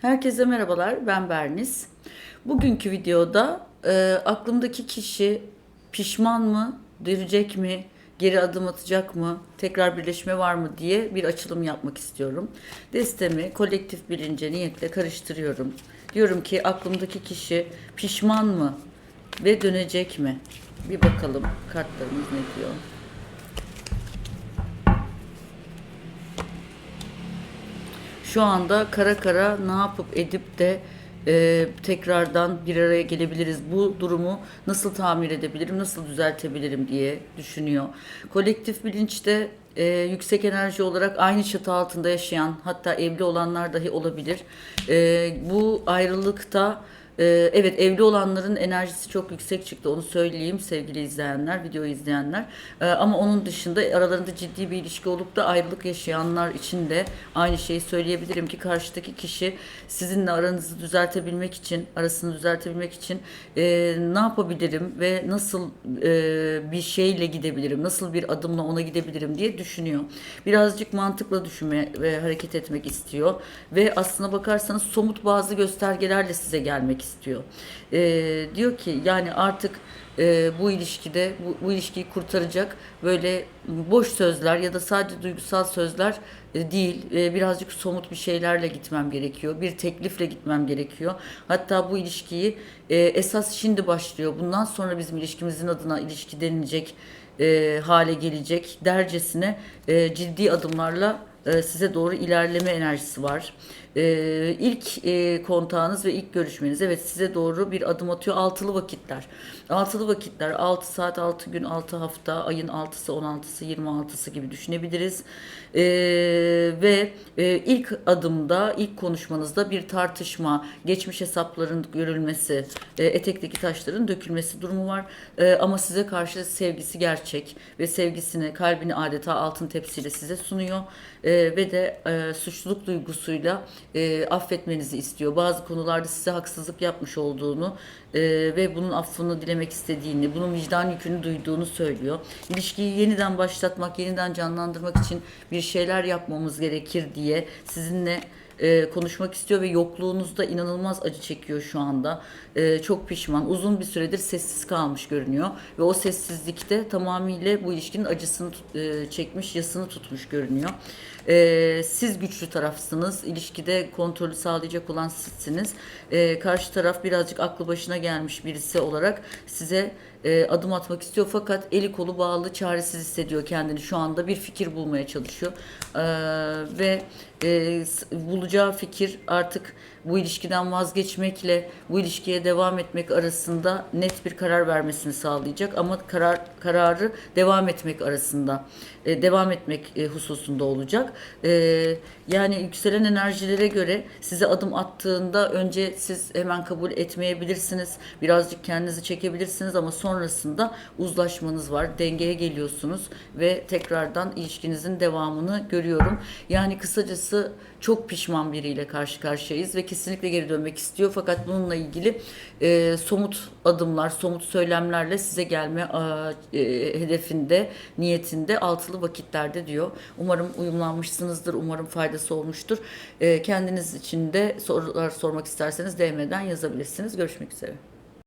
Herkese merhabalar, ben Berniz. Bugünkü videoda e, aklımdaki kişi pişman mı, dönecek mi, geri adım atacak mı, tekrar birleşme var mı diye bir açılım yapmak istiyorum. Destemi kolektif bilince niyetle karıştırıyorum. Diyorum ki aklımdaki kişi pişman mı ve dönecek mi? Bir bakalım kartlarımız ne diyor. Şu anda kara kara ne yapıp edip de e, tekrardan bir araya gelebiliriz. Bu durumu nasıl tamir edebilirim, nasıl düzeltebilirim diye düşünüyor. Kolektif bilinçte e, yüksek enerji olarak aynı çatı altında yaşayan hatta evli olanlar dahi olabilir. E, bu ayrılıkta ee, evet evli olanların enerjisi çok yüksek çıktı onu söyleyeyim sevgili izleyenler, videoyu izleyenler. Ee, ama onun dışında aralarında ciddi bir ilişki olup da ayrılık yaşayanlar için de aynı şeyi söyleyebilirim ki karşıdaki kişi sizinle aranızı düzeltebilmek için, arasını düzeltebilmek için e, ne yapabilirim ve nasıl e, bir şeyle gidebilirim, nasıl bir adımla ona gidebilirim diye düşünüyor. Birazcık mantıkla düşünme ve hareket etmek istiyor ve aslına bakarsanız somut bazı göstergelerle size gelmek istiyor. Ee, diyor ki yani artık e, bu ilişkide bu, bu ilişkiyi kurtaracak böyle boş sözler ya da sadece duygusal sözler e, değil. E, birazcık somut bir şeylerle gitmem gerekiyor. Bir teklifle gitmem gerekiyor. Hatta bu ilişkiyi e, esas şimdi başlıyor. Bundan sonra bizim ilişkimizin adına ilişki denilecek e, hale gelecek dercesine e, ciddi adımlarla e, size doğru ilerleme enerjisi var. E, ilk e, kontağınız ve ilk görüşmeniz evet size doğru bir adım atıyor altılı vakitler. Altılı vakitler 6 saat 6 gün 6 hafta ayın 6'sı 16'sı 26'sı gibi düşünebiliriz. E, ve e, ilk adımda ilk konuşmanızda bir tartışma geçmiş hesapların görülmesi e, etekteki taşların dökülmesi durumu var. E, ama size karşı sevgisi gerçek ve sevgisini kalbini adeta altın tepsiyle size sunuyor. E, ve de e, suçluluk duygusuyla e, affetmenizi istiyor. Bazı konularda size haksızlık yapmış olduğunu e, ve bunun affını dilemek istediğini, bunun vicdan yükünü duyduğunu söylüyor. İlişkiyi yeniden başlatmak, yeniden canlandırmak için bir şeyler yapmamız gerekir diye sizinle e, konuşmak istiyor ve yokluğunuzda inanılmaz acı çekiyor şu anda. E, çok pişman. Uzun bir süredir sessiz kalmış görünüyor ve o sessizlikte tamamıyla bu ilişkinin acısını e, çekmiş, yasını tutmuş görünüyor. E, siz güçlü tarafsınız. İlişkide kontrolü sağlayacak olan sizsiniz. E, karşı taraf birazcık aklı başına gelmiş birisi olarak size e, adım atmak istiyor fakat eli kolu bağlı çaresiz hissediyor kendini şu anda bir fikir bulmaya çalışıyor E, ve e, bulacağı fikir artık bu ilişkiden vazgeçmekle bu ilişkiye devam etmek arasında net bir karar vermesini sağlayacak ama karar kararı devam etmek arasında e, devam etmek e, hususunda olacak. E, yani yükselen enerjilere göre size adım attığında önce siz hemen kabul etmeyebilirsiniz. Birazcık kendinizi çekebilirsiniz ama sonrasında uzlaşmanız var. Dengeye geliyorsunuz ve tekrardan ilişkinizin devamını görüyorum. Yani kısacası çok pişman biriyle karşı karşıyayız ve kesinlikle geri dönmek istiyor. Fakat bununla ilgili e, somut adımlar, somut söylemlerle size gelme e, hedefinde, niyetinde altılı vakitlerde diyor. Umarım uyumlanmışsınızdır, umarım faydası olmuştur. E, kendiniz için de sorular sormak isterseniz DM'den yazabilirsiniz. Görüşmek üzere.